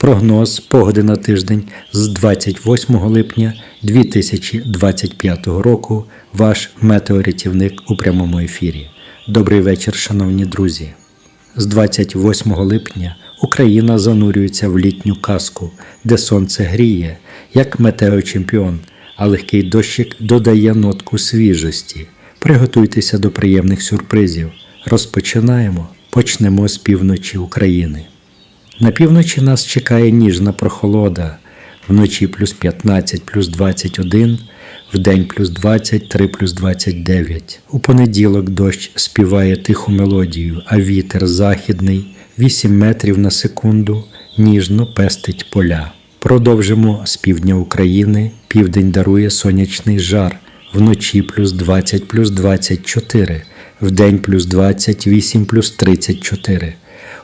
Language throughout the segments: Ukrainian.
Прогноз погоди на тиждень з 28 липня 2025 року. Ваш метеорятівник у прямому ефірі. Добрий вечір, шановні друзі. З 28 липня Україна занурюється в літню казку, де сонце гріє, як метеочемпіон, а легкий дощик додає нотку свіжості. Приготуйтеся до приємних сюрпризів. Розпочинаємо. Почнемо з півночі України. На півночі нас чекає ніжна прохолода. Вночі плюс 15, плюс 21, вдень плюс 23, плюс 29. У понеділок дощ співає тиху мелодію, а вітер західний 8 метрів на секунду ніжно пестить поля. Продовжимо з півдня України. Південь дарує сонячний жар. Вночі плюс 20, плюс 24, вдень плюс 28, плюс 34.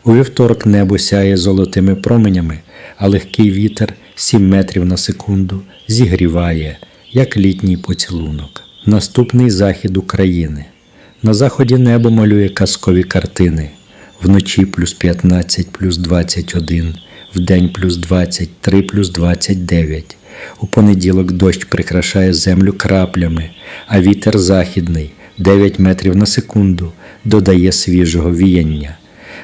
У вівторок небо сяє золотими променями, а легкий вітер 7 метрів на секунду зігріває, як літній поцілунок. Наступний захід України. На заході небо малює казкові картини. Вночі плюс 15, плюс 21, вдень плюс 23, плюс 29. У понеділок дощ прикрашає землю краплями, а вітер західний 9 метрів на секунду додає свіжого віяння.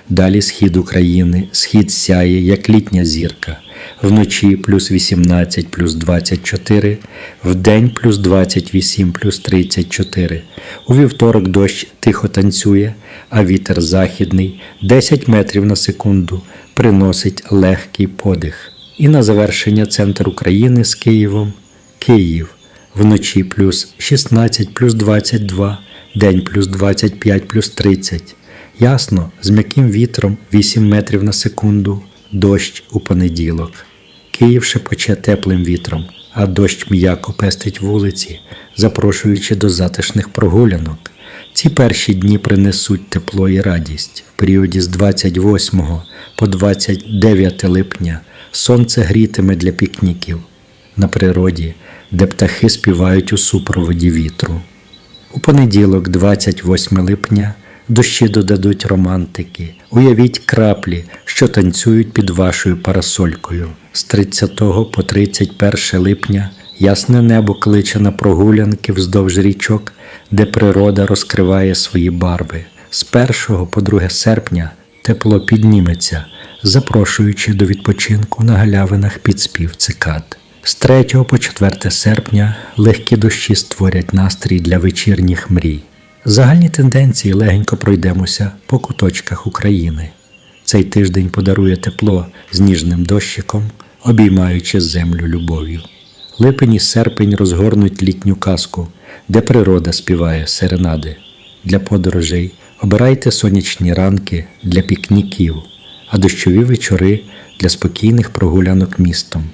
Далі схід України, схід сяє, як літня зірка. Вночі плюс 18, плюс 24, вдень плюс 28, плюс 34. У вівторок дощ тихо танцює, а вітер західний 10 метрів на секунду приносить легкий подих. І на завершення центр України з Києвом Київ. Вночі плюс 16, плюс 22, день плюс 25, плюс 30. Ясно, з м'яким вітром 8 метрів на секунду, дощ у понеділок. Київ шепоче теплим вітром, а дощ м'яко пестить вулиці, запрошуючи до затишних прогулянок. Ці перші дні принесуть тепло і радість. В періоді з 28 по 29 липня сонце грітиме для пікніків на природі, де птахи співають у супроводі вітру. У понеділок, 28 липня, дощі додадуть романтики. Уявіть краплі, що танцюють під вашою парасолькою. З 30 по 31 липня ясне небо кличе на прогулянки вздовж річок, де природа розкриває свої барви. З 1 по 2 серпня тепло підніметься, запрошуючи до відпочинку на галявинах під спів цикад. З 3 по 4 серпня легкі дощі створять настрій для вечірніх мрій. Загальні тенденції легенько пройдемося по куточках України. Цей тиждень подарує тепло з ніжним дощиком, обіймаючи землю любов'ю. Липень і серпень розгорнуть літню казку, де природа співає серенади. Для подорожей обирайте сонячні ранки для пікніків, а дощові вечори для спокійних прогулянок містом.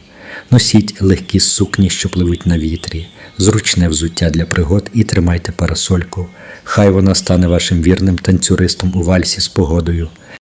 Носіть легкі сукні, що пливуть на вітрі, зручне взуття для пригод і тримайте парасольку. Хай вона стане вашим вірним танцюристом у вальсі з погодою.